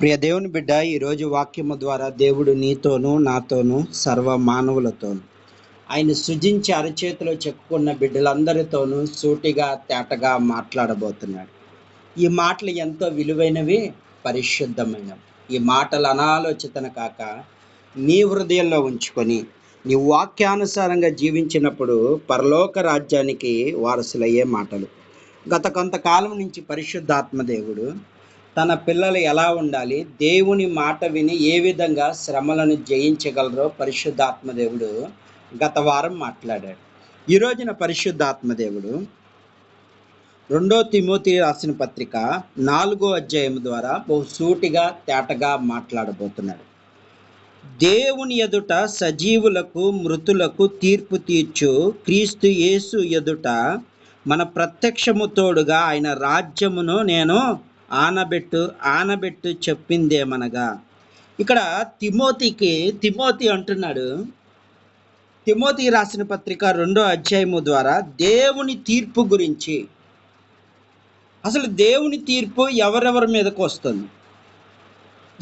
ప్రియ దేవుని బిడ్డ ఈరోజు వాక్యము ద్వారా దేవుడు నీతోనూ నాతోనూ సర్వ మానవులతోనూ ఆయన సృజించి అరచేతిలో చెక్కుకున్న బిడ్డలందరితోనూ సూటిగా తేటగా మాట్లాడబోతున్నాడు. ఈ మాటలు ఎంతో విలువైనవి పరిశుద్ధమైనవి. ఈ మాటలు అనాలోచితన కాక నీ హృదయంలో ఉంచుకొని నీ వాక్యానుసారంగా జీవించినప్పుడు పరలోక రాజ్యానికి వారసులయ్యే మాటలు. గత కొంతకాలం నుంచి పరిశుద్ధాత్మ దేవుడు తన పిల్లలు ఎలా ఉండాలి? దేవుని మాట విని ఏ విధంగా శ్రమలను జయించగలరో పరిశుద్ధాత్మదేవుడు గత వారం మాట్లాడాడు. ఈ రోజున పరిశుద్ధాత్మదేవుడు రెండో తిమోతి రాసిన పత్రిక నాలుగో అధ్యాయం ద్వారా బహుసూటిగా తేటగా మాట్లాడబోతున్నాడు. దేవుని ఎదుట సజీవులకు మృతులకు తీర్పు తీర్చు క్రీస్తు యేసు ఎదుట మన ప్రత్యక్షము తోడుగా ఆయన రాజ్యమును నేను ఆనబెట్టు ఆనబెట్టు చెప్పిందేమనగా. ఇక్కడ తిమోతికి తిమోతి అంటున్నాడు. తిమోతి రాసిన పత్రిక రెండో అధ్యాయము ద్వారా దేవుని తీర్పు గురించి. అసలు దేవుని తీర్పు ఎవరెవరి మీదకు వస్తుంది?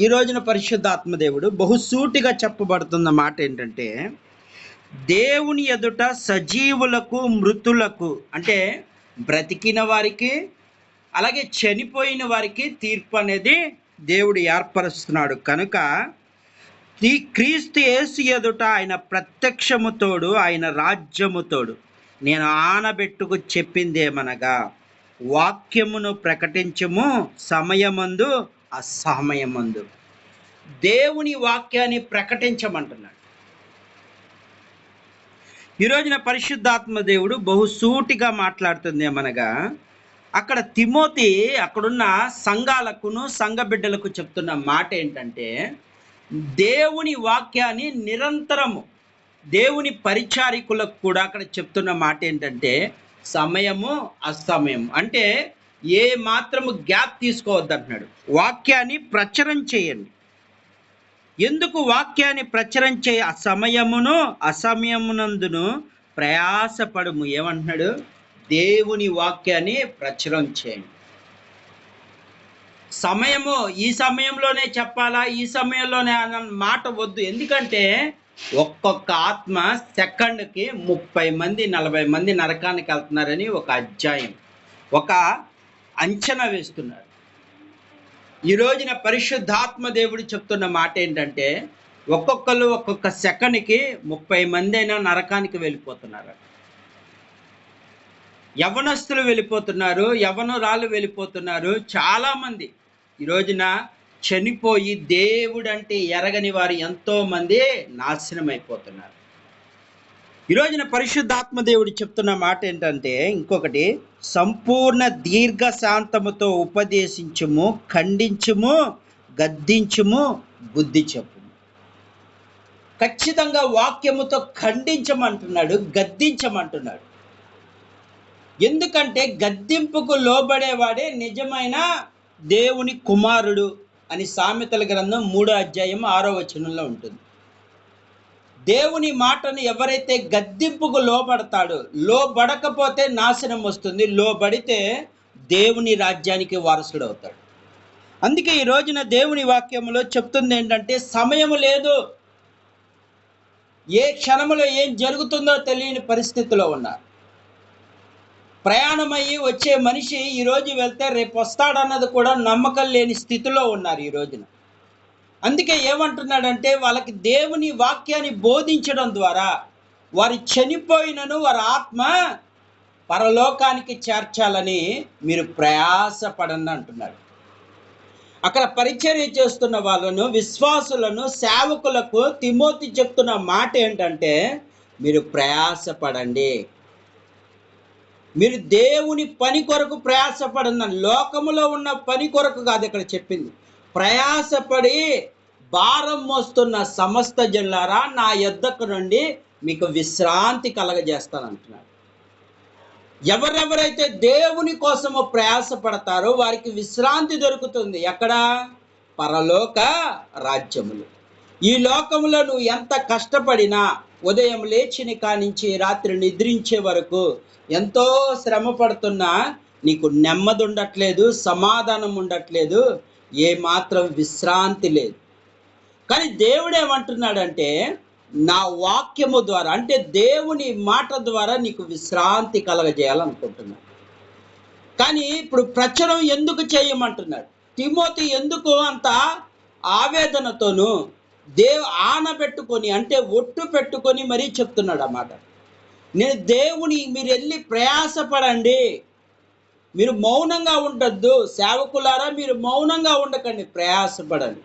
ఈ రోజున పరిశుద్ధాత్మ దేవుడు బహుసూటిగా చెప్పబడుతున్న మాట ఏంటంటే దేవుని ఎదుట సజీవులకు మృతులకు అంటే బ్రతికిన వారికి అలాగే చనిపోయిన వారికి తీర్పు అనేది దేవుడు ఏర్పరుస్తున్నాడు. కనుక ఈ క్రీస్తు యేసు ఎదుట ఆయన ప్రత్యక్షముతోడు ఆయన రాజ్యముతోడు నేను ఆనబెట్టుకు చెప్పిందేమనగా వాక్యమును ప్రకటించము సమయమందు అసమయమందు. దేవుని వాక్యాన్ని ప్రకటించమంటున్నాడు. ఈరోజున పరిశుద్ధాత్మ దేవుడు బహుసూటిగా మాట్లాడుతుంది ఏమనగా అక్కడ తిమోతి అక్కడున్న సంఘాలకును సంఘ బిడ్డలకు చెప్తున్న మాట ఏంటంటే దేవుని వాక్యాన్ని నిరంతరము దేవుని పరిచారికులకు కూడా అక్కడ చెప్తున్న మాట ఏంటంటే సమయము అసమయం. అంటే ఏ మాత్రము గ్యాప్ తీసుకోవద్దు అంటున్నాడు. వాక్యాన్ని ప్రచురం చేయండి. ఎందుకు వాక్యాన్ని ప్రచురం చేయ అసమయమును అసమయమునందును ప్రయాసపడము? ఏమంటున్నాడు? దేవుని వాక్యాన్ని ప్రచురం చేయండి. సమయము ఈ సమయంలోనే చెప్పాలా? ఈ సమయంలోనే అన్న మాట వద్దు. ఎందుకంటే ఒక్కొక్క ఆత్మ సెకండ్కి ముప్పై మంది నలభై మంది నరకానికి వెళ్తున్నారని ఒక అధ్యాయం. ఒక అంచనా వేస్తున్నారు. ఈ రోజున పరిశుద్ధాత్మ దేవుడు చెప్తున్న మాట ఏంటంటే ఒక్కొక్కరు ఒక్కొక్క సెకండ్కి ముప్పై మంది అయినా నరకానికి వెళ్ళిపోతున్నారు. యవనస్తులు వెళ్ళిపోతున్నారు యవనురాలు వెళ్ళిపోతున్నారు చాలామంది ఈ రోజున చనిపోయి దేవుడు అంటే ఎరగని వారు ఎంతోమంది నాశనం అయిపోతున్నారు ఈ రోజున పరిశుద్ధాత్మ దేవుడు చెప్తున్న మాట ఏంటంటే ఇంకొకటి సంపూర్ణ దీర్ఘశాంతముతో ఉపదేశించము ఉపదేశించుము ఖండించుము గద్దించుము బుద్ధి చెప్పుము. ఖచ్చితంగా వాక్యముతో ఖండించమంటున్నాడు గద్దించమంటున్నాడు. ఎందుకంటే గద్దింపుకు లోబడేవాడే నిజమైన దేవుని కుమారుడు అని సామెతల గ్రంథం మూడో అధ్యాయం ఆరో వచనంలో ఉంటుంది. దేవుని మాటను ఎవరైతే గద్దింపుకు లోబడతాడో లోబడకపోతే నాశనం వస్తుంది. లోబడితే దేవుని రాజ్యానికి వారసుడు అవుతాడు. అందుకే ఈ రోజున దేవుని వాక్యంలో చెప్తుంది ఏంటంటే సమయం లేదు. ఏ క్షణంలో ఏం జరుగుతుందో తెలియని పరిస్థితిలో ఉన్నారు. ప్రయాణమయ్యి వచ్చే మనిషి ఈరోజు వెళ్తే రేపు వస్తాడన్నది కూడా నమ్మకం లేని స్థితిలో ఉన్నారు ఈ రోజున. అందుకే ఏమంటున్నాడంటే వాళ్ళకి దేవుని వాక్యాన్ని బోధించడం ద్వారా వారి చనిపోయినను వారి ఆత్మ పరలోకానికి చేర్చాలని మీరు ప్రయాసపడండి అంటున్నాడు. అక్కడ పరిచర్య చేస్తున్న వాళ్ళను విశ్వాసులను సేవకులకు తిమోతి చెప్తున్న మాట ఏంటంటే మీరు ప్రయాసపడండి. మీరు దేవుని పని కొరకు ప్రయాసపడిన లోకములో ఉన్న పని కొరకు కాదు ఇక్కడ చెప్పింది. ప్రయాసపడి భారం మోస్తున్న సమస్త జల్లారా నా యొద్దకు నుండి మీకు విశ్రాంతి కలగజేస్తానంటున్నాడు. ఎవరెవరైతే దేవుని కోసము ప్రయాసపడతారో వారికి విశ్రాంతి దొరుకుతుంది. ఎక్కడ? పరలోక రాజ్యములు. ఈ లోకంలో నువ్వు ఎంత కష్టపడినా ఉదయం లేచిన కానించి రాత్రి నిద్రించే వరకు ఎంతో శ్రమ పడుతున్నా నీకు నెమ్మది ఉండట్లేదు సమాధానం ఉండట్లేదు ఏ మాత్రం విశ్రాంతి లేదు. కానీ దేవుడు ఏమంటున్నాడంటే నా వాక్యము ద్వారా అంటే దేవుని మాట ద్వారా నీకు విశ్రాంతి కలగజేయాలనుకుంటున్నాడు కానీ ఇప్పుడు ప్రచురం ఎందుకు చేయమంటున్నాడు? తిమోతి ఎందుకు అంత ఆవేదనతోనూ దేవు ఆనబెట్టుకొని అంటే ఒట్టు పెట్టుకొని మరీ చెప్తున్నాడు అన్నమాట నేను దేవుని మీరు వెళ్ళి ప్రయాసపడండి. మీరు మౌనంగా ఉండొద్దు. సేవకులారా మీరు మౌనంగా ఉండకండి. ప్రయాసపడండి.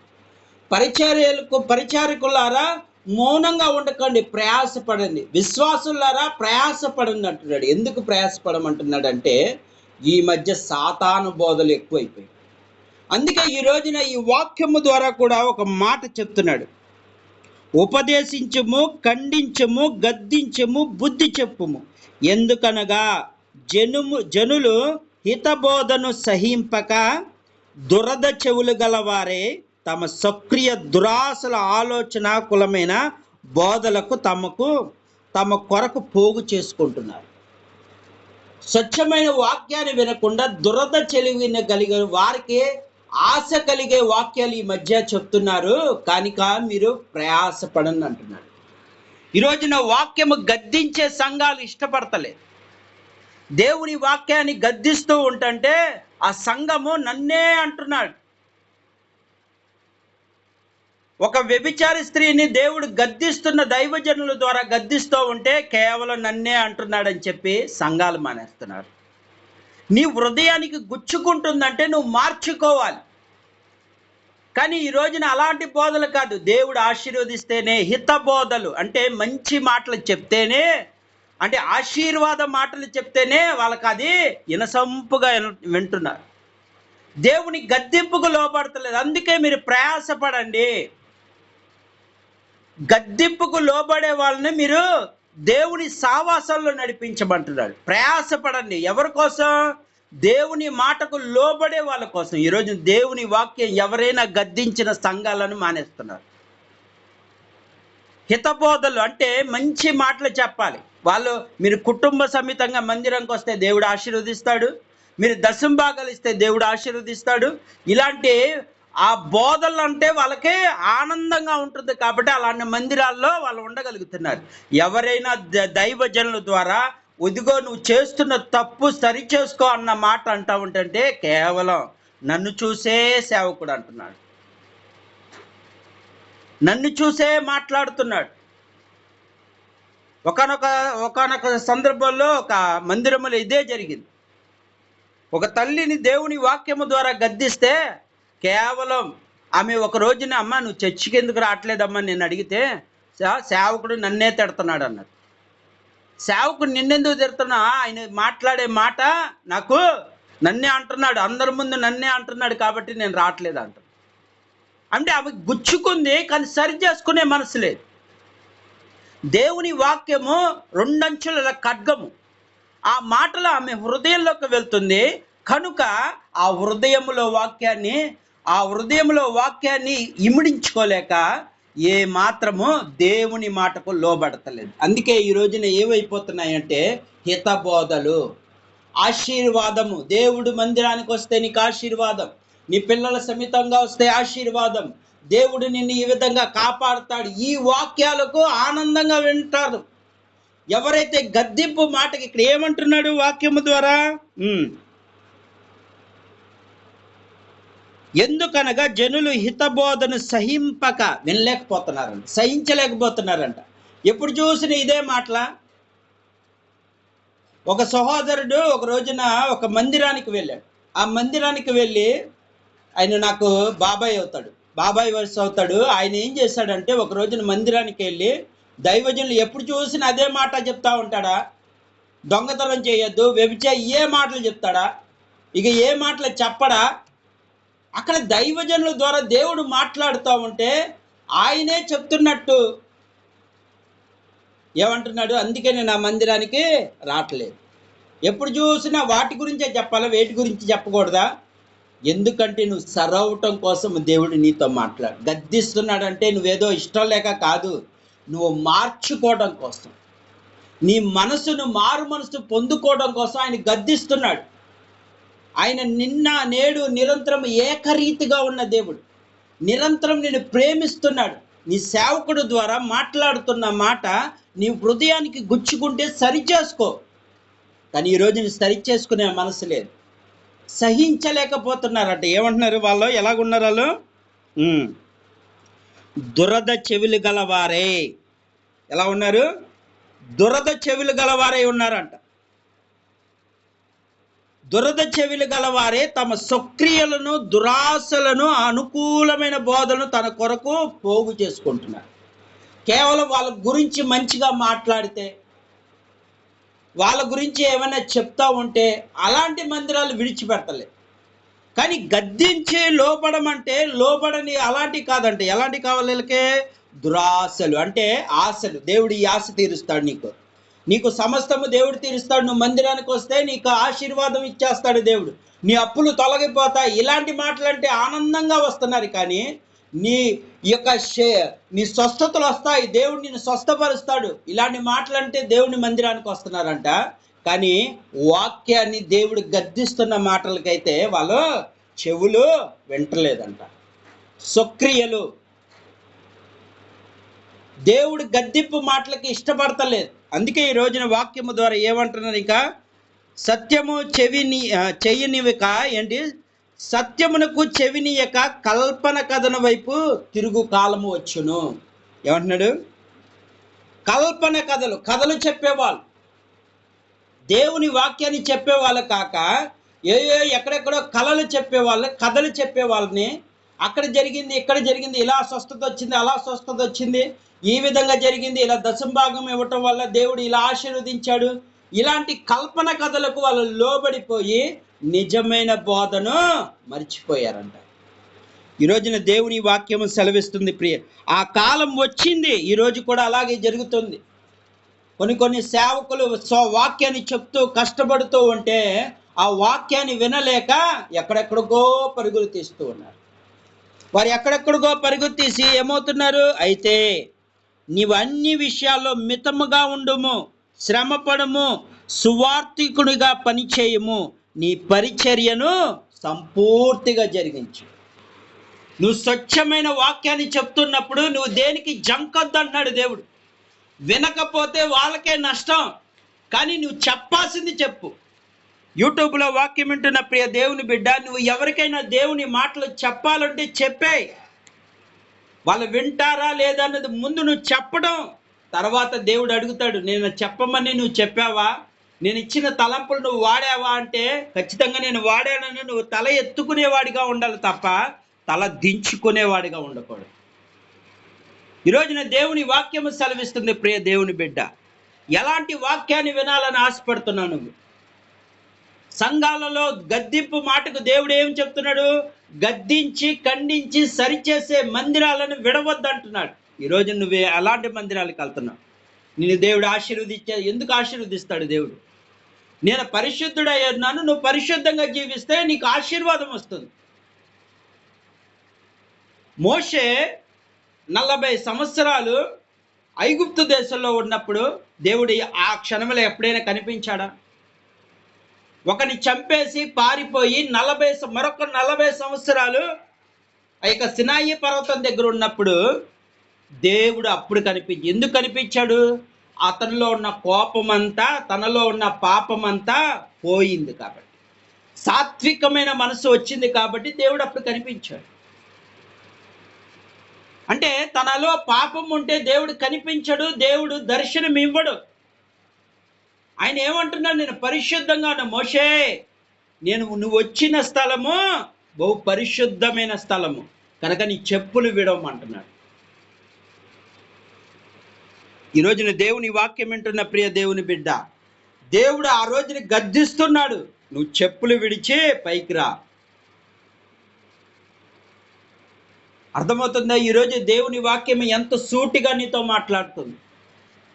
పరిచర్యలకు పరిచారకులారా మౌనంగా ఉండకండి. ప్రయాసపడండి. విశ్వాసులారా ప్రయాసపడండి అంటున్నాడు. ఎందుకు ప్రయాసపడమంటున్నాడంటే ఈ మధ్య సాతాను బోధలు ఎక్కువైపోయాయి అందుకే ఈ రోజున ఈ వాక్యము ద్వారా కూడా ఒక మాట చెప్తున్నాడు. ఉపదేశించము ఖండించము గద్దించము బుద్ధి చెప్పుము. ఎందుకనగా జనుము జనులు హితబోధను సహింపక దురద చెవులు గలవారే తమ సక్రియ దురాశల ఆలోచన కులమైన బోధలకు తమకు తమ కొరకు పోగు చేసుకుంటున్నారు. స్వచ్ఛమైన వాక్యాన్ని వినకుండా దురద చెలివిన కలిగిన వారికి ఆశ కలిగే వాక్యాలు ఈ మధ్య చెప్తున్నారు. కనుక మీరు ప్రయాసపడండి అంటున్నాడు. ఈ రోజున వాక్యము గద్దించే సంఘాలు ఇష్టపడతలేదు. దేవుని వాక్యాన్ని గద్దిస్తూ ఉంటుంటే ఆ సంఘము నన్నే అంటున్నాడు. ఒక వ్యభిచారి స్త్రీని దేవుడు గద్దిస్తున్న దైవజనుల ద్వారా గద్దిస్తూ ఉంటే కేవలం నన్నే అంటున్నాడని చెప్పి సంఘాలు మానేస్తున్నారు. నీ హృదయానికి గుచ్చుకుంటుందంటే నువ్వు మార్చుకోవాలి. కానీ ఈ రోజున అలాంటి బోధలు కాదు. దేవుడు ఆశీర్వదిస్తేనే హిత బోధలు అంటే మంచి మాటలు చెప్తేనే అంటే ఆశీర్వాద మాటలు చెప్తేనే వాళ్ళకి అది ఇనసంపుగా విన- వింటున్నారు. దేవుని గద్దెంపుకు లోపడతలేదు అందుకే మీరు ప్రయాసపడండి. గద్దింపుకు లోబడే వాళ్ళని మీరు దేవుని సావాసాల్లో నడిపించమంటున్నాడు ప్రయాసపడండి. ఎవరి కోసం? దేవుని మాటకు లోబడే వాళ్ళ కోసం ఈరోజు దేవుని వాక్యం ఎవరైనా గద్దించిన సంఘాలను మానేస్తున్నారు. హితబోధలు అంటే మంచి మాటలు చెప్పాలి. వాళ్ళు మీరు కుటుంబ సమేతంగా మందిరంకి వస్తే దేవుడు ఆశీర్వదిస్తాడు. మీరు దశంభాగాలు ఇస్తే దేవుడు ఆశీర్వదిస్తాడు. ఇలాంటి ఆ బోధలు అంటే వాళ్ళకి ఆనందంగా ఉంటుంది కాబట్టి అలాంటి మందిరాల్లో వాళ్ళు ఉండగలుగుతున్నారు. ఎవరైనా ద- దైవజనుల ద్వారా ఒదిగో నువ్వు చేస్తున్న తప్పు సరి చేసుకో అన్న మాట అంటా ఉంటుంటే కేవలం నన్ను చూసే సేవకుడు అంటున్నాడు. నన్ను చూసే మాట్లాడుతున్నాడు. ఒకనొక ఒకనొక సందర్భంలో ఒక మందిరంలో ఇదే జరిగింది. ఒక తల్లిని దేవుని వాక్యము ద్వారా గద్దిస్తే కేవలం ఆమె ఒక రోజున అమ్మ నువ్వు చర్చికి ఎందుకు రావట్లేదమ్మా నేను అడిగితే సేవకుడు నన్నే తిడుతున్నాడు అన్నాడు. సేవకుడు నిన్నెందుకు తిడుతున్నా? ఆయన మాట్లాడే మాట నాకు నన్నే అంటున్నాడు. అందరి ముందు నన్నే అంటున్నాడు కాబట్టి నేను రావట్లేదు అంట. అంటే ఆమె గుచ్చుకుంది కానీ సరి చేసుకునే మనసు లేదు. దేవుని వాక్యము రెండంచుల ఖడ్గము. ఆ మాటలు ఆమె హృదయంలోకి వెళ్తుంది. కనుక ఆ హృదయములో వాక్యాన్ని ఆ హృదయంలో వాక్యాన్ని ఇమిడించుకోలేక ఏ మాత్రము దేవుని మాటకు లోబడతలేదు. అందుకే ఈ రోజున ఏమైపోతున్నాయంటే హితబోధలు ఆశీర్వాదము. దేవుడు మందిరానికి వస్తే నీకు ఆశీర్వాదం. నీ పిల్లల సమితంగా వస్తే ఆశీర్వాదం. దేవుడు నిన్ను ఈ విధంగా కాపాడుతాడు. ఈ వాక్యాలకు ఆనందంగా వింటారు. ఎవరైతే గద్దింపు మాటకి ఇక్కడ ఏమంటున్నాడు వాక్యము ద్వారా? ఎందుకనగా జనులు హితబోధను సహింపక వినలేకపోతున్నారంట సహించలేకపోతున్నారంట. ఎప్పుడు చూసిన ఇదే మాటల? ఒక సహోదరుడు ఒక రోజున ఒక మందిరానికి వెళ్ళాడు. ఆ మందిరానికి వెళ్ళి ఆయన నాకు బాబాయ్ అవుతాడు బాబాయ్ వరుస అవుతాడు. ఆయన ఏం చేశాడంటే ఒక రోజున మందిరానికి వెళ్ళి దైవజనులు ఎప్పుడు చూసినా అదే మాట చెప్తా ఉంటాడా? దొంగతనం చేయొద్దు వ్యభిచ ఏ మాటలు చెప్తాడా? ఇక ఏ మాటలు చెప్పడా? అక్కడ దైవజనుల ద్వారా దేవుడు మాట్లాడుతూ ఉంటే ఆయనే చెప్తున్నట్టు. ఏమంటున్నాడు? అందుకే నేను ఆ మందిరానికి రావట్లేదు. ఎప్పుడు చూసినా వాటి గురించే చెప్పాలా? వేటి గురించి చెప్పకూడదా? ఎందుకంటే నువ్వు సరవటం కోసం దేవుడు నీతో మాట్లాడు. గద్దిస్తున్నాడంటే నువ్వేదో ఇష్టం లేక కాదు. నువ్వు మార్చుకోవడం కోసం. నీ మనసును మారు మనసు పొందుకోవడం కోసం ఆయన గద్దిస్తున్నాడు. ఆయన నిన్న నేడు నిరంతరం ఏకరీతిగా ఉన్న దేవుడు. నిరంతరం నేను ప్రేమిస్తున్నాడు. నీ సేవకుడు ద్వారా మాట్లాడుతున్న మాట నీ హృదయానికి గుచ్చుకుంటే సరిచేసుకో కానీ ఈరోజు నీ సరిచేసుకునే మనసు లేదు. సహించలేకపోతున్నారట. ఏమంటున్నారు వాళ్ళు? ఎలాగున్నారు వాళ్ళు? దురద చెవులు గలవారే. ఎలా ఉన్నారు? దురద చెవులు గలవారే ఉన్నారంట. దురద చెవిలు గలవారే తమ సక్రియలను దురాశలను అనుకూలమైన బోధలను తన కొరకు పోగు చేసుకుంటున్నారు. కేవలం వాళ్ళ గురించి మంచిగా మాట్లాడితే వాళ్ళ గురించి ఏమైనా చెప్తా ఉంటే అలాంటి మందిరాలు విడిచిపెట్టలే. కానీ గద్దించి లోపడం అంటే లోపడని అలాంటి కాదంటే ఎలాంటి కావాలి వీళ్ళకే? దురాశలు అంటే ఆశలు. దేవుడు ఈ ఆశ తీరుస్తాడు నీకు. నీకు సమస్తము దేవుడు తీరుస్తాడు నువ్వు మందిరానికి వస్తే నీకు ఆశీర్వాదం ఇచ్చేస్తాడు దేవుడు. నీ అప్పులు తొలగిపోతాయి. ఇలాంటి మాటలు అంటే ఆనందంగా వస్తున్నారు కానీ నీ యొక్క నీ స్వస్థతలు వస్తాయి. దేవుడు నిన్ను స్వస్థపరుస్తాడు. ఇలాంటి మాటలు అంటే దేవుని మందిరానికి వస్తున్నారంట. కానీ వాక్యాన్ని దేవుడు గద్దిస్తున్న మాటలకైతే వాళ్ళు చెవులు వింటలేదంట. సక్రియలు దేవుడు గద్దింపు మాటలకి ఇష్టపడతలేదు. అందుకే ఈ రోజున వాక్యము ద్వారా ఏమంటున్నారు ఇంకా? సత్యము చెవిని చెయ్యనివిక ఏంటి? సత్యమునకు చెవినియక కల్పన కథన వైపు తిరుగు కాలము వచ్చును. ఏమంటున్నాడు? కల్పన కథలు కథలు చెప్పేవాళ్ళు. దేవుని వాక్యాన్ని చెప్పేవాళ్ళు కాక ఏ ఎక్కడెక్కడో కళలు చెప్పేవాళ్ళు కథలు చెప్పే వాళ్ళని అక్కడ జరిగింది ఇక్కడ జరిగింది ఇలా స్వస్థత వచ్చింది అలా స్వస్థత వచ్చింది. ఈ విధంగా జరిగింది. ఇలా దశంభాగం ఇవ్వటం వల్ల దేవుడు ఇలా ఆశీర్వదించాడు. ఇలాంటి కల్పన కథలకు వాళ్ళు లోబడిపోయి నిజమైన బోధను మర్చిపోయారంట. ఈ రోజున దేవుని వాక్యము సెలవిస్తుంది ప్రియ. ఆ కాలం వచ్చింది ఈ రోజు కూడా అలాగే జరుగుతుంది. కొన్ని కొన్ని సేవకులు వాక్యాన్ని చెప్తూ కష్టపడుతూ ఉంటే ఆ వాక్యాన్ని వినలేక ఎక్కడెక్కడికో పరుగులు తీస్తూ ఉన్నారు. వారు ఎక్కడెక్కడికో పరుగుతీసి ఏమవుతున్నారు? అయితే నీవు అన్ని విషయాల్లో మితముగా ఉండుము శ్రమపడము సువార్థికునిగా పనిచేయము. నీ పరిచర్యను సంపూర్తిగా జరిగించు. నువ్వు స్వచ్ఛమైన వాక్యాన్ని చెప్తున్నప్పుడు నువ్వు దేనికి జంకొద్దు అంటున్నాడు దేవుడు. వినకపోతే వాళ్ళకే నష్టం. కానీ నువ్వు చెప్పాల్సింది చెప్పు. యూట్యూబ్లో వాక్యం వింటున్న ప్రియ దేవుని బిడ్డ నువ్వు ఎవరికైనా దేవుని మాటలు చెప్పాలంటే చెప్పే. వాళ్ళు వింటారా లేదా అన్నది ముందు నువ్వు చెప్పడం. తర్వాత దేవుడు అడుగుతాడు నేను చెప్పమని నువ్వు చెప్పావా? నేను ఇచ్చిన తలంపులు నువ్వు వాడావా అంటే ఖచ్చితంగా నేను వాడానని నువ్వు తల ఎత్తుకునేవాడిగా ఉండాలి తప్ప తల దించుకునేవాడిగా ఉండకూడదు. ఈరోజున దేవుని వాక్యము సెలవిస్తుంది ప్రియ దేవుని బిడ్డ. ఎలాంటి వాక్యాన్ని వినాలని ఆశపడుతున్నావు నువ్వు? సంఘాలలో గద్దింపు మాటకు దేవుడు ఏం చెప్తున్నాడు? గద్దించి ఖండించి సరిచేసే మందిరాలను విడవద్దు అంటున్నాడు ఈరోజు నువ్వు అలాంటి మందిరాలకు వెళ్తున్నావు. నేను దేవుడు ఆశీర్వదించే ఎందుకు ఆశీర్వదిస్తాడు దేవుడు? నేను పరిశుద్ధుడై ఉన్నాను నువ్వు పరిశుద్ధంగా జీవిస్తే నీకు ఆశీర్వాదం వస్తుంది. మోషే నలభై సంవత్సరాలు ఐగుప్తు దేశంలో ఉన్నప్పుడు దేవుడు ఆ క్షణంలో ఎప్పుడైనా కనిపించాడా? ఒకని చంపేసి పారిపోయి నలభై మరొక నలభై సంవత్సరాలు ఆ యొక్క సినాయి పర్వతం దగ్గర ఉన్నప్పుడు దేవుడు అప్పుడు కనిపించి ఎందుకు కనిపించాడు? అతనిలో ఉన్న కోపమంతా తనలో ఉన్న పాపమంతా పోయింది కాబట్టి. సాత్వికమైన మనసు వచ్చింది కాబట్టి దేవుడు అప్పుడు కనిపించాడు. అంటే తనలో పాపం ఉంటే దేవుడు కనిపించడు దేవుడు దర్శనం ఇవ్వడు ఆయన ఏమంటున్నాడు? నేను పరిశుద్ధంగా ఉన్న మోషే నేను నువ్వు వచ్చిన స్థలము బహు పరిశుద్ధమైన స్థలము. కనుక నీ చెప్పులు విడవమంటున్నాడు. ఈ రోజున దేవుని వాక్యం వింటున్న ప్రియ దేవుని బిడ్డ దేవుడు ఆ రోజుని గద్దిస్తున్నాడు. నువ్వు చెప్పులు విడిచి పైకి రా. అర్థమవుతుందా? ఈరోజు దేవుని వాక్యం ఎంత సూటిగా నీతో మాట్లాడుతుంది.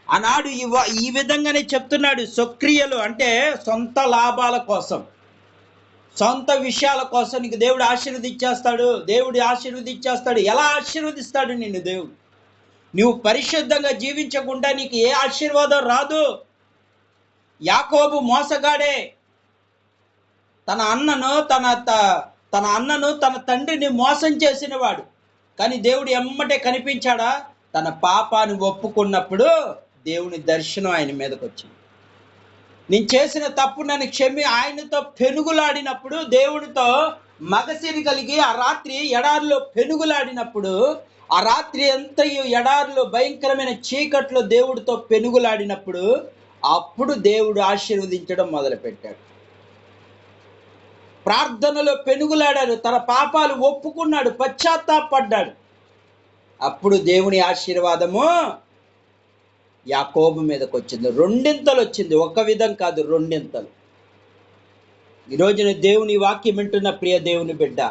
ఆనాడు ఈ ఈ విధంగానే చెప్తున్నాడు సక్రియలు అంటే సొంత లాభాల కోసం. సొంత విషయాల కోసం నీకు దేవుడు ఆశీర్వదించేస్తాడు దేవుడు ఆశీర్వదించేస్తాడు ఎలా ఆశీర్వదిస్తాడు నిన్ను దేవుడు? నువ్వు పరిశుద్ధంగా జీవించకుండా నీకు ఏ ఆశీర్వాదం రాదు. యాకోబు మోసగాడే. తన అన్నను తన త- తన అన్నను తన తండ్రిని మోసం చేసిన వాడు కానీ దేవుడు ఎమ్మటే కనిపించాడా? తన పాపాన్ని ఒప్పుకున్నప్పుడు దేవుని దర్శనం ఆయన మీదకి వచ్చింది నేను చేసిన తప్పు నన్ను క్షమి ఆయనతో పెనుగులాడినప్పుడు దేవుడితో మగసిరి కలిగి ఆ రాత్రి ఎడారిలో పెనుగులాడినప్పుడు ఆ రాత్రి అంతయు ఎడారిలో భయంకరమైన చీకట్లో దేవుడితో పెనుగులాడినప్పుడు అప్పుడు దేవుడు ఆశీర్వదించడం మొదలుపెట్టాడు. ప్రార్థనలో పెనుగులాడాడు తన పాపాలు ఒప్పుకున్నాడు పశ్చాత్తాపడ్డాడు. అప్పుడు దేవుని ఆశీర్వాదము యాకోబు మీదకి వచ్చింది రెండింతలు వచ్చింది. ఒక విధం కాదు రెండింతలు. ఈ రోజున దేవుని వాక్యం వింటున్న ప్రియ దేవుని బిడ్డ.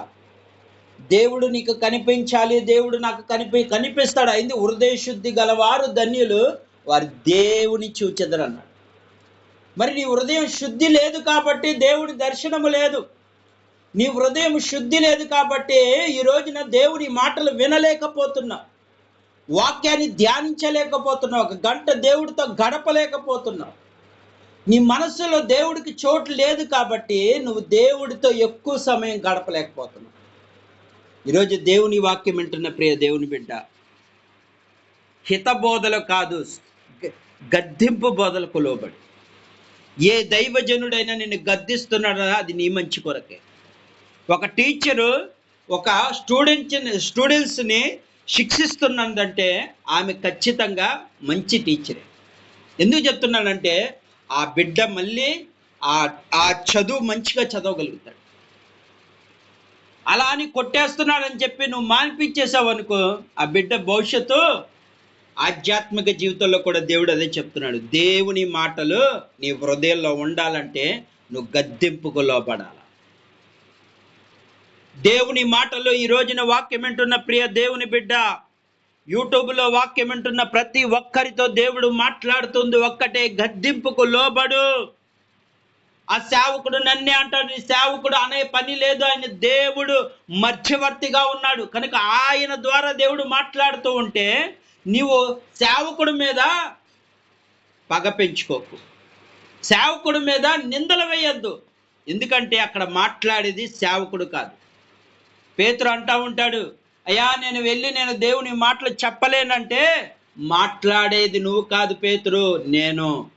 దేవుడు నీకు కనిపించాలి దేవుడు నాకు కనిపి కనిపిస్తాడు. అయింది హృదయ శుద్ధి గలవారు ధన్యులు వారి దేవుని చూచెదరన్నాడు. మరి నీ హృదయం శుద్ధి లేదు కాబట్టి దేవుడి దర్శనము లేదు. నీ హృదయం శుద్ధి లేదు కాబట్టి ఈ రోజున దేవుని మాటలు వినలేకపోతున్నావు. వాక్యాన్ని ధ్యానించలేకపోతున్నావు. ఒక గంట దేవుడితో గడపలేకపోతున్నావు. నీ మనస్సులో దేవుడికి చోటు లేదు కాబట్టి నువ్వు దేవుడితో ఎక్కువ సమయం గడపలేకపోతున్నావు. ఈరోజు దేవుని వాక్యం వింటున్న ప్రియ దేవుని బిడ్డ హితబోధలు కాదు గద్దింపు బోధలకు లోబడి. ఏ దైవజనుడైనా నిన్ను గద్దిస్తున్నాడో? అది నీ మంచి కొరకే. ఒక టీచరు ఒక స్టూడెంట్ స్టూడెంట్స్ని శిక్షిస్తున్నదంటే ఆమె ఖచ్చితంగా మంచి టీచరే. ఎందుకు చెప్తున్నానంటే ఆ బిడ్డ మళ్ళీ ఆ ఆ చదువు మంచిగా చదవగలుగుతాడు. అలా అని కొట్టేస్తున్నాడని చెప్పి నువ్వు మాన్పించేసావు అనుకో ఆ బిడ్డ భవిష్యత్తు ఆధ్యాత్మిక జీవితంలో కూడా దేవుడు అదే చెప్తున్నాడు. దేవుని మాటలు నీ హృదయంలో ఉండాలంటే నువ్వు గద్దెంపుకు లోపడాలి దేవుని మాటలు ఈ రోజున వాక్యం వింటున్న ప్రియ దేవుని బిడ్డ యూట్యూబ్లో వాక్యం వింటున్న ప్రతి ఒక్కరితో దేవుడు మాట్లాడుతుంది ఒక్కటే గద్దింపుకు లోబడు. ఆ సేవకుడు నన్నే అంటాడు ఈ సేవకుడు అనే పని లేదు ఆయన దేవుడు మధ్యవర్తిగా ఉన్నాడు. కనుక ఆయన ద్వారా దేవుడు మాట్లాడుతూ ఉంటే నీవు సేవకుడి మీద పగ పెంచుకోకు. సేవకుడి మీద నిందలు వేయద్దు. ఎందుకంటే అక్కడ మాట్లాడేది సేవకుడు కాదు. పేతురు అంటా ఉంటాడు అయ్యా నేను వెళ్ళి నేను దేవుని మాటలు చెప్పలేనంటే మాట్లాడేది నువ్వు కాదు పేతురు నేను.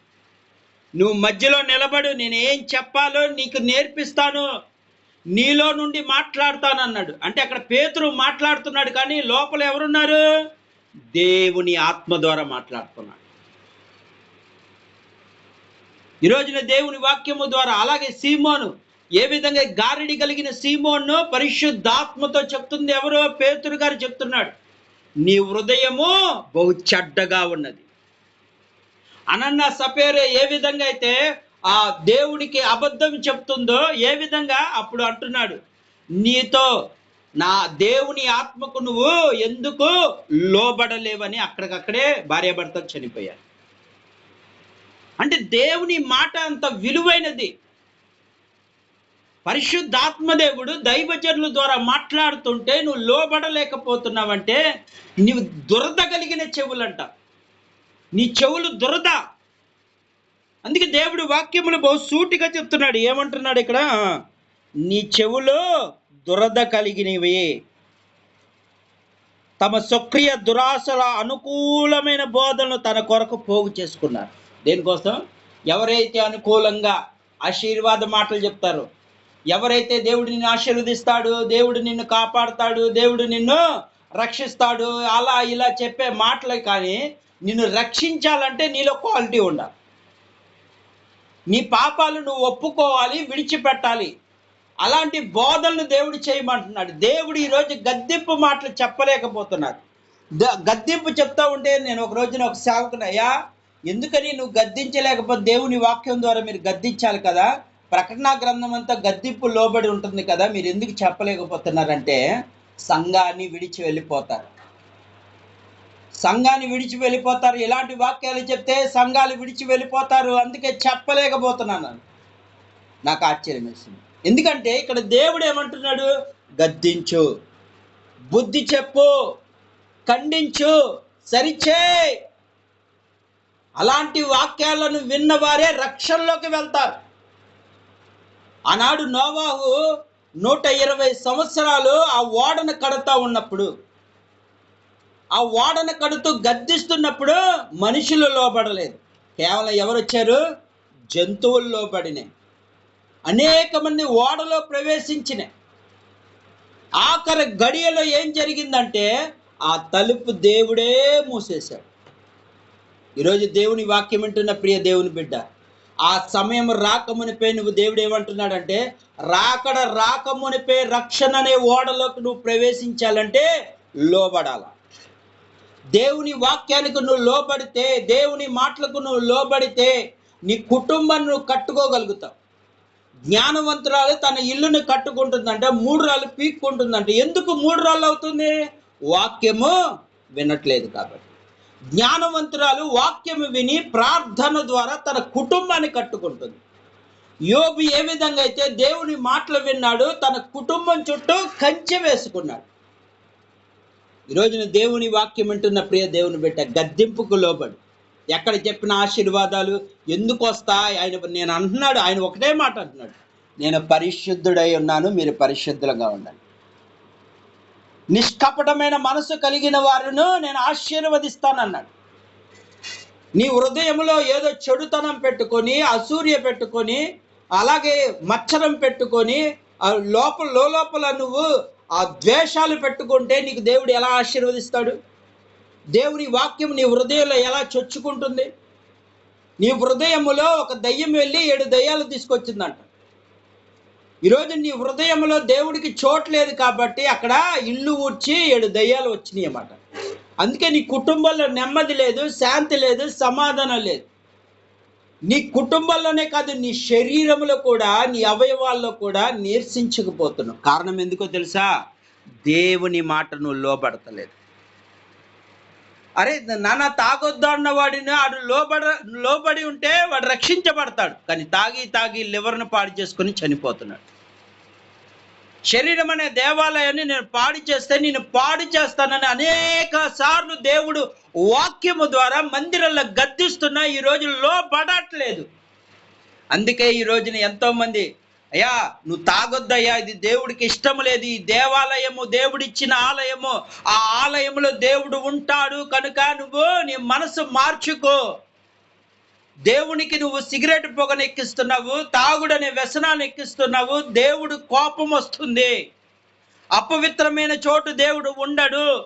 నువ్వు మధ్యలో నిలబడు నేను ఏం చెప్పాలో నీకు నేర్పిస్తాను. నీలో నుండి మాట్లాడతానన్నాడు. అంటే అక్కడ పేతురు మాట్లాడుతున్నాడు కానీ లోపల ఎవరున్నారు? దేవుని ఆత్మ ద్వారా మాట్లాడుతున్నాడు. ఈ రోజున దేవుని వాక్యము ద్వారా అలాగే సీమోను ఏ విధంగా గారిడి కలిగిన సీమోన్ను పరిశుద్ధాత్మతో చెప్తుంది ఎవరో పేతురు గారు చెప్తున్నాడు నీ హృదయము బహు చెడ్డగా ఉన్నది. అనన్న సపేరే ఏ విధంగా అయితే ఆ దేవుడికి అబద్ధం చెప్తుందో ఏ విధంగా అప్పుడు అంటున్నాడు నీతో నా దేవుని ఆత్మకు నువ్వు ఎందుకు లోబడలేవని అక్కడికక్కడే భార్యాభర్తలు చనిపోయారు. అంటే దేవుని మాట అంత విలువైనది. పరిశుద్ధాత్మదేవుడు దైవజనుల ద్వారా మాట్లాడుతుంటే నువ్వు లోబడలేకపోతున్నావంటే నీవు దురద కలిగిన చెవులంట. నీ చెవులు దురద. అందుకే దేవుడు వాక్యములు బహు సూటిగా చెప్తున్నాడు. ఏమంటున్నాడు ఇక్కడ? నీ చెవులు దురద కలిగినవి. తమ సక్రియ దురాశల అనుకూలమైన బోధనలు తన కొరకు పోగు చేసుకున్నారు. దేనికోసం? ఎవరైతే అనుకూలంగా ఆశీర్వాద మాటలు చెప్తారో ఎవరైతే దేవుడు నిన్ను ఆశీర్వదిస్తాడు దేవుడు నిన్ను కాపాడుతాడు దేవుడు నిన్ను రక్షిస్తాడు అలా ఇలా చెప్పే మాటలు కానీ నిన్ను రక్షించాలంటే నీలో క్వాలిటీ ఉండాలి. నీ పాపాలు నువ్వు ఒప్పుకోవాలి విడిచిపెట్టాలి. అలాంటి బోధనలు దేవుడు చేయమంటున్నాడు. దేవుడు ఈరోజు గద్దెంపు మాటలు చెప్పలేకపోతున్నాడు. గద్దెంపు చెప్తా ఉంటే నేను ఒక రోజున ఒక సేవకుని అయ్యా ఎందుకని నువ్వు గద్దించలేకపోతే దేవుని వాక్యం ద్వారా మీరు గద్దించాలి కదా? ప్రకటనా గ్రంథం అంతా గద్దింపు లోబడి ఉంటుంది కదా మీరు ఎందుకు చెప్పలేకపోతున్నారంటే సంఘాన్ని విడిచి వెళ్ళిపోతారు. సంఘాన్ని విడిచి వెళ్ళిపోతారు. ఇలాంటి వాక్యాలు చెప్తే సంఘాలు విడిచి వెళ్ళిపోతారు? అందుకే చెప్పలేకపోతున్నాను నాకు ఆశ్చర్యం వేసింది. ఎందుకంటే ఇక్కడ దేవుడు ఏమంటున్నాడు? గద్దించు. బుద్ధి చెప్పు. ఖండించు. సరిచే అలాంటి వాక్యాలను విన్నవారే రక్షణలోకి వెళ్తారు. ఆనాడు నోవాహు నూట ఇరవై సంవత్సరాలు ఆ ఓడను కడతా ఉన్నప్పుడు ఆ ఓడను కడుతూ గద్దిస్తున్నప్పుడు మనుషులు లోబడలేదు. కేవలం ఎవరు వచ్చారు జంతువులు లోబడినాయి. అనేక మంది ఓడలో ప్రవేశించినాయి. ఆఖరి గడియలో ఏం జరిగిందంటే ఆ తలుపు దేవుడే మూసేశాడు. ఈరోజు దేవుని వాక్యం వింటున్న ప్రియ దేవుని బిడ్డ ఆ సమయం రాకమునిపై నువ్వు దేవుడు ఏమంటున్నాడంటే రాకడ రాకమునిపై రక్షణ అనే ఓడలోకి నువ్వు ప్రవేశించాలంటే లోబడాల? దేవుని వాక్యానికి నువ్వు లోబడితే దేవుని మాటలకు నువ్వు లోబడితే నీ కుటుంబాన్ని నువ్వు కట్టుకోగలుగుతావు. జ్ఞానవంతురాలు తన ఇల్లుని కట్టుకుంటుందంటే మూడు రాళ్ళు పీక్కుంటుందంటే. ఎందుకు మూడు రాళ్ళు అవుతుంది? వాక్యము వినట్లేదు కాబట్టి. జ్ఞానవంతురాలు వాక్యము విని ప్రార్థన ద్వారా తన కుటుంబాన్ని కట్టుకుంటుంది. యోబు ఏ విధంగా అయితే దేవుని మాటలు విన్నాడు తన కుటుంబం చుట్టూ కంచె వేసుకున్నాడు. ఈరోజున దేవుని వాక్యం వింటున్న ప్రియ దేవుని బిడ్డ గద్దెంపుకు లోబడి. ఎక్కడ చెప్పిన ఆశీర్వాదాలు ఎందుకు వస్తాయి? ఆయన నేను అంటున్నాడు ఆయన ఒకటే మాట అంటున్నాడు. నేను పరిశుద్ధుడై ఉన్నాను మీరు పరిశుద్ధులుగా ఉండండి. నిష్కపటమైన మనసు కలిగిన వారును నేను ఆశీర్వదిస్తానన్నాడు. నీ హృదయంలో ఏదో చెడుతనం పెట్టుకొని అసూర్య పెట్టుకొని అలాగే మచ్చరం పెట్టుకొని ఆ లోపల లోపల నువ్వు ఆ ద్వేషాలు పెట్టుకుంటే నీకు దేవుడు ఎలా ఆశీర్వదిస్తాడు? దేవుని వాక్యం నీ హృదయంలో ఎలా చొచ్చుకుంటుంది? నీ హృదయములో ఒక దయ్యం వెళ్ళి ఏడు దయ్యాలు తీసుకొచ్చిందంట. ఈరోజు నీ హృదయంలో దేవుడికి చోటు లేదు కాబట్టి అక్కడ ఇల్లు ఊడ్చి ఏడు దయ్యాలు వచ్చినాయి అన్నమాట. అందుకే నీ కుటుంబంలో నెమ్మది లేదు శాంతి లేదు సమాధానం లేదు. నీ కుటుంబంలోనే కాదు నీ శరీరంలో కూడా నీ అవయవాల్లో కూడా నీరసించకపోతున్నావు. కారణం ఎందుకో తెలుసా? దేవుని మాట నువ్వు లోబడతలేదు. అరే నాన్న తాగొద్దు అన్న వాడిని ఆడు లోబడ లోబడి ఉంటే వాడు రక్షించబడతాడు. కానీ తాగి తాగి లివర్ను పాడు చేసుకొని చనిపోతున్నాడు. శరీరం అనే దేవాలయాన్ని నేను పాడు చేస్తే నేను పాడు చేస్తానని అనేక సార్లు దేవుడు వాక్యము ద్వారా మందిరంలో గద్దిస్తున్నా ఈ రోజు లోబడట్లేదు. అందుకే ఈ రోజున ఎంతో మంది అయ్యా నువ్వు తాగొద్దయ్యా ఇది దేవుడికి ఇష్టం లేదు. ఈ దేవాలయము దేవుడిచ్చిన ఆలయము ఆ ఆలయంలో దేవుడు ఉంటాడు. కనుక నువ్వు నీ మనసు మార్చుకో. దేవునికి నువ్వు సిగరెట్ పొగను ఎక్కిస్తున్నావు తాగుడనే వ్యసనాన్ని ఎక్కిస్తున్నావు దేవుడు కోపం వస్తుంది. అపవిత్రమైన చోటు దేవుడు ఉండడు.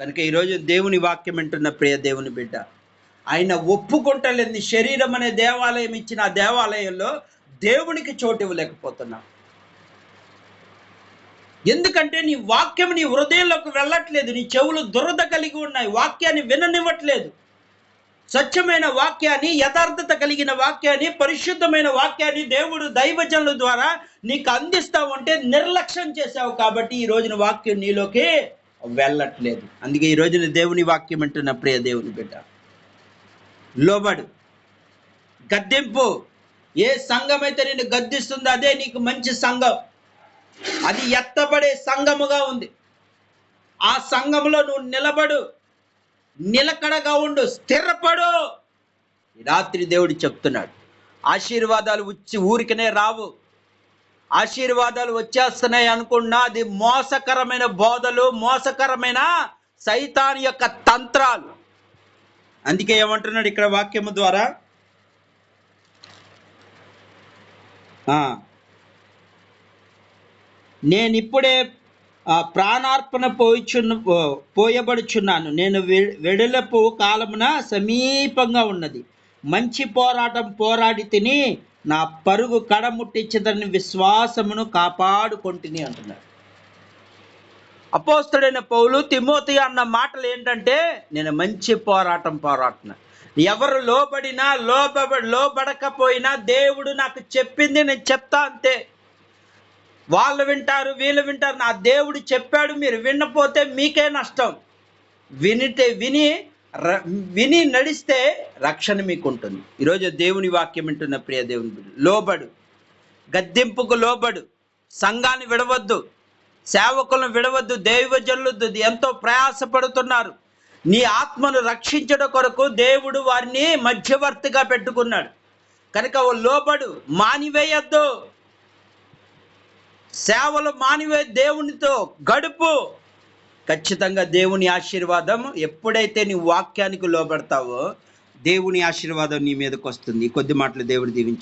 కనుక ఈరోజు దేవుని వాక్యం వింటున్న ప్రియ దేవుని బిడ్డ ఆయన ఒప్పుకుంటలేదు. శరీరం అనే దేవాలయం ఇచ్చిన ఆ దేవాలయంలో దేవునికి చోటు ఇవ్వలేకపోతున్నావు. ఎందుకంటే నీ వాక్యం నీ హృదయంలోకి వెళ్ళట్లేదు నీ చెవులు దురద కలిగి ఉన్నాయి వాక్యాన్ని విననివ్వట్లేదు. స్వచ్ఛమైన వాక్యాన్ని యథార్థత కలిగిన వాక్యాన్ని పరిశుద్ధమైన వాక్యాన్ని దేవుడు దైవజనుల ద్వారా నీకు అందిస్తా ఉంటే నిర్లక్ష్యం చేశావు కాబట్టి ఈ రోజున వాక్యం నీలోకి వెళ్ళట్లేదు. అందుకే ఈ రోజున దేవుని వాక్యం అంటున్న ప్రియ దేవుని బిడ్డ లోబడు గద్దెంపు ఏ సంఘం అయితే నిన్ను గద్దిస్తుందో అదే నీకు మంచి సంఘం. అది ఎత్తబడే సంఘముగా ఉంది. ఆ సంఘములో నువ్వు నిలబడు. నిలకడగా ఉండు. స్థిరపడు. రాత్రి దేవుడు చెప్తున్నాడు. ఆశీర్వాదాలు వచ్చి ఊరికనే రావు. ఆశీర్వాదాలు వచ్చేస్తున్నాయి అనుకున్నా అది మోసకరమైన బోధలు మోసకరమైన సైతాన్ యొక్క తంత్రాలు. అందుకే ఏమంటున్నాడు ఇక్కడ వాక్యము ద్వారా? నేను నేనిప్పుడే ప్రాణార్పణ పోయిచున్న పో- పోయబడుచున్నాను. నేను వె- వెడలపు కాలమున సమీపంగా ఉన్నది. మంచి పోరాటం పోరాడి తిని నా పరుగు కడముట్టించదని విశ్వాసమును కాపాడుకుంటుని అంటున్నాడు అపోస్తుడైన పౌలు తిమోతి అన్న మాటలు ఏంటంటే నేను మంచి పోరాటం పోరాడుతున్నా ఎవరు లోబడినా లోబ లోబడకపోయినా దేవుడు నాకు చెప్పింది నేను చెప్తా అంతే. వాళ్ళు వింటారు వీళ్ళు వింటారు. నా దేవుడు చెప్పాడు మీరు వినపోతే మీకే నష్టం. వినితే విని ర- విని నడిస్తే రక్షణ మీకు ఉంటుంది ఈరోజు దేవుని వాక్యం వింటున్న ప్రియ దేవుని లోబడు. గద్దెంపుకు లోబడు. సంఘాన్ని విడవద్దు. సేవకులను విడవద్దు. దైవజనులు ఎంతో ప్రయాసపడుతున్నారు. నీ ఆత్మను రక్షించడం కొరకు దేవుడు వారిని మధ్యవర్తిగా పెట్టుకున్నాడు. కనుక ఓ లోబడు మానివేయద్దు. సేవలు మానివే దేవునితో గడుపు. ఖచ్చితంగా దేవుని ఆశీర్వాదం ఎప్పుడైతే నీ వాక్యానికి లోబడతావో దేవుని ఆశీర్వాదం నీ మీదకి వస్తుంది. కొద్ది మాటలు దేవుడు దీవించి.